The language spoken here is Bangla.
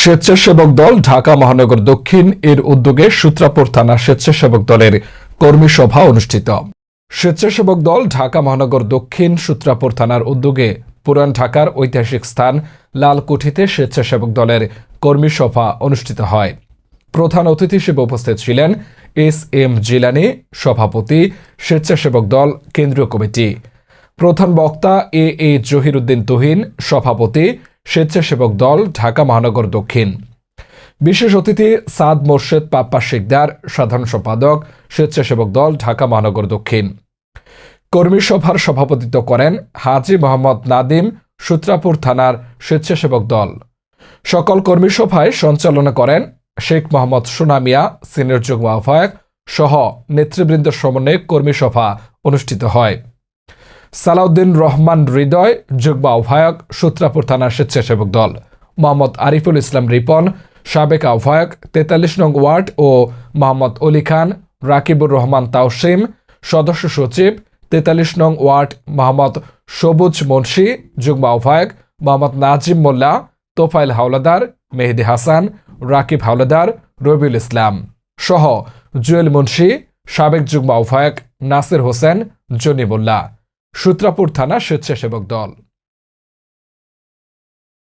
স্বেচ্ছাসেবক দল ঢাকা মহানগর দক্ষিণ এর উদ্যোগে সূত্রাপুর থানা স্বেচ্ছাসেবক দলের কর্মী সভা অনুষ্ঠিত। স্বেচ্ছাসেবক দল ঢাকা মহানগর দক্ষিণ সূত্রাপুর থানার উদ্যোগে পুরান ঢাকার ঐতিহাসিক স্থান লালকুঠিতে স্বেচ্ছাসেবক দলের কর্মী সভা অনুষ্ঠিত হয়। প্রধান অতিথি হিসেবে উপস্থিত ছিলেন এস এম জিলানি, সভাপতি, স্বেচ্ছাসেবক দল কেন্দ্রীয় কমিটি। প্রধান বক্তা এ এ জহিরুদ্দিন তুহিন, সভাপতি স্বেচ্ছাসেবক দল ঢাকা মহানগর দক্ষিণ। বিশেষ অতিথি সাদ মোর্শেদ পাপ্পা শিকদার, সাধারণ সম্পাদক, স্বেচ্ছাসেবক দল ঢাকা মহানগর দক্ষিণ। কর্মী সভার সভাপতিত্ব করেন হাজি মোহাম্মদ নাদিম, সূত্রাপুর থানার স্বেচ্ছাসেবক দল। সকল কর্মী সভায় সঞ্চালনা করেন শেখ মোহাম্মদ সুনামিয়া, সিনিয়র যুগ্ম আহ্বায়ক সহ নেতৃবৃন্দ সমন্বয়ে কর্মী সভা অনুষ্ঠিত হয়। সালাউদ্দিন রহমান হৃদয়, যুগ্ম আহ্বায়ক, সূত্রাপুর থানার স্বেচ্ছাসেবক দল। মোহাম্মদ আরিফুল ইসলাম রিপন, সাবেক আহ্বায়ক, তেতাল্লিশ নং ওয়ার্ড ও মোহাম্মদ অলি খান, রাকিবুর রহমান তাওসিম, সদস্য সচিব, তেতাল্লিশ নং ওয়ার্ড মোহাম্মদ সবুজ মুন্সি, যুগ্ম আহ্বায়ক, মোহাম্মদ নাজিম মোল্লা তোফাইল হাওলাদার, মেহেদি হাসান, রাকিব হাওলাদার, রবিউল ইসলাম সহ জুয়েল মুন্সি, সাবেক যুগ্ম আহ্বায়ক নাসির হোসেন জনিবুল্লাহ সূত্রাপুর থানা স্বেচ্ছাসেবক দল।